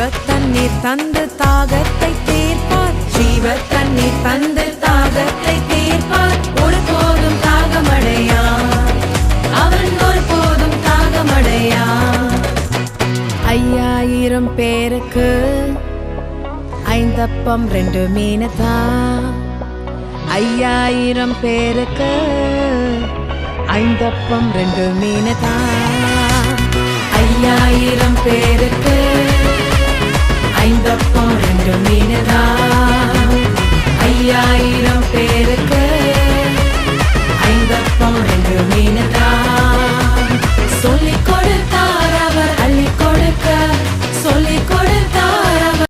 தண்ணீர் தந்து தாகத்தை தீர்ப்பார். ஜீவ தண்ணீர் தந்து தாகத்தை தீர்ப்பார். ஒருபோதும் தாகமடையா அவன் ஒருபோதும் தாகமடையா ஐயாயிரம் பேருக்கு ஐந்தப்பம் ரெண்டு மீனதா ஐயாயிரம் பேருக்கு ஐந்தப்பம் ரெண்டு மீனதா ஐயாயிரம் பேருக்கு രണ്ടും